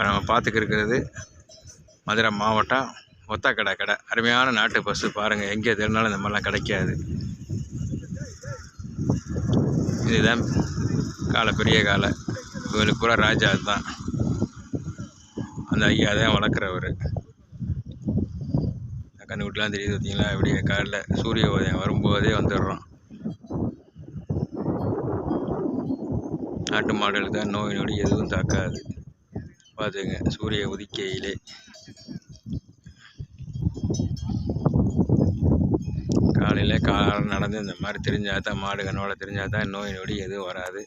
இப்போ நம்ம பார்த்துக்கிருக்கிறது மதுரை மாவட்டம் ஒத்தக்கடை கடை. அருமையான நாட்டு பஸ்ஸு பாருங்கள் எங்கே தெரிஞ்சாலும் இந்த மாதிரிலாம் கிடைக்காது. இதுதான் காலை பெரிய காலை. இவங்களுக்கு பூரா ராஜா தான் அந்த ஐயா தான் வளர்க்குறவர். கண்ணுக்குட்டிலாம் தெரியுது பார்த்தீங்களா? விடிய காலைல சூரிய உதயம் வரும்போதே வந்துடுறோம். நாட்டு மாடுகளுக்கு தான் நோய் நொடி எதுவும் தாக்காது. பார்த்துங்க சூரிய உதிக்கையிலே. காலையில் காலம் நடந்து இந்த மாதிரி தெரிஞ்சால் தான் மாடு கண்ணோட தெரிஞ்சால் தான் நோய் நொடி எதுவும் வராது.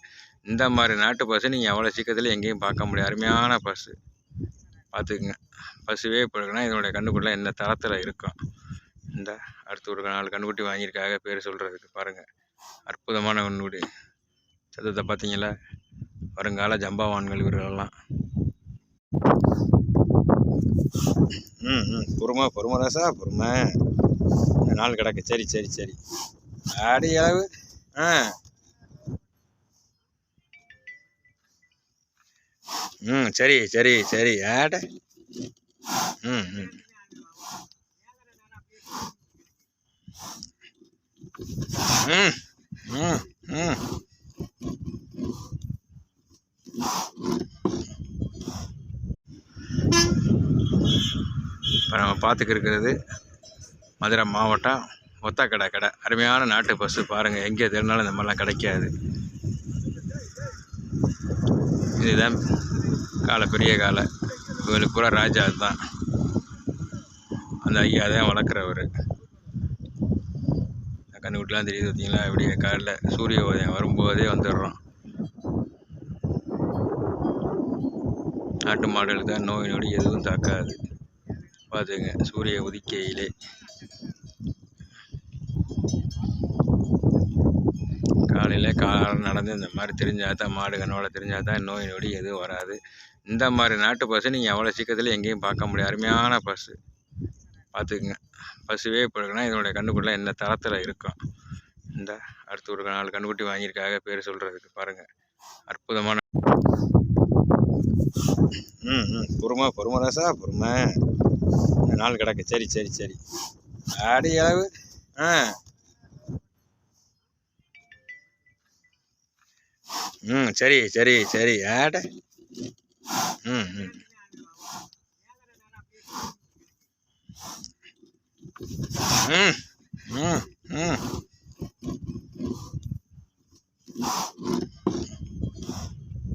இந்த மாதிரி நாட்டு பஸ்ஸு நீங்கள் எவ்வளோ சீக்கிரத்தில் எங்கேயும் பார்க்க முடியாது. அருமையான பஸ்ஸு பார்த்துக்குங்க. பஸ்ஸுவே போடுங்கன்னா இதனுடைய கண்ணுக்குள்ளே என்ன தரத்தில் இருக்கும். இந்த அடுத்து ஒரு நாலு கண்டுக்குட்டி வாங்கியிருக்காங்க. பேர் சொல்கிறதுக்கு பாருங்கள் அற்புதமான கண்ணுக்குட்டி சத்தத்தை பார்த்தீங்களா? வருங்கால ஜம்பாவான்கள் இவர்களெல்லாம். ம் ம். பொறுமை பொறுமை ராசா பொறுமை இந்த நாள் கிடக்கு. சரி சரி சரி. ஆடி அளவு. ஆ. ம் சரி சரி சரி. ஆட. ம் ம். ம் ம் இப்போ நம்ம பார்த்துக்கிருக்கிறது மதுரை மாவட்டம் ஒத்தக்கடை கடை. அருமையான நாட்டு பஸ்ஸு பாருங்கள் எங்கே தேடினாலும் இந்த மாதிரிலாம் கிடைக்காது. இதுதான் காலை பெரிய காலை. இவங்களுக்கு பூரா ராஜா தான் அந்த ஐயா தான் வளர்க்குறவர். கண்ணுக்குட்டிலாம் தெரியுது பார்த்தீங்களா? விடிய காலைல சூரிய உதயம் வரும்போதே வந்துடுறோம். நாட்டு மாடுகளுக்கு தான் நோய் நொடி எதுவும் தாக்காது. பார்த்துங்க சூரிய உதிக்கையிலே. காலையில் காலம் நடந்து இந்த மாதிரி தெரிஞ்சால் தான் மாடு கண்ணோட தெரிஞ்சால் தான் நோய் நொடி எதுவும் வராது. இந்த மாதிரி நாட்டு பஸ்ஸு நீங்கள் எவ்வளோ சீக்கிரத்தில் எங்கேயும் பார்க்க முடியாது. அருமையான பஸ்ஸு பார்த்துக்குங்க. பஸ்ஸுவே போடுங்கன்னா இதனுடைய கண்ணுக்குள்ளே என்ன தரத்தில் இருக்கும். இந்த அடுத்து ஒரு நாலு கண்டுக்குட்டி வாங்கியிருக்காங்க பேர் சொல்கிறதுக்கு பாருங்கள் அற்புதமான ம் ம். பொறுமை பொறுமை ராசா பொறுமை. நாள் கிடக்கு. சரி சரி சரி. அடி அளவு. ஆ. ம் சரி சரி சரி. ஆட. ம் ம். ம்.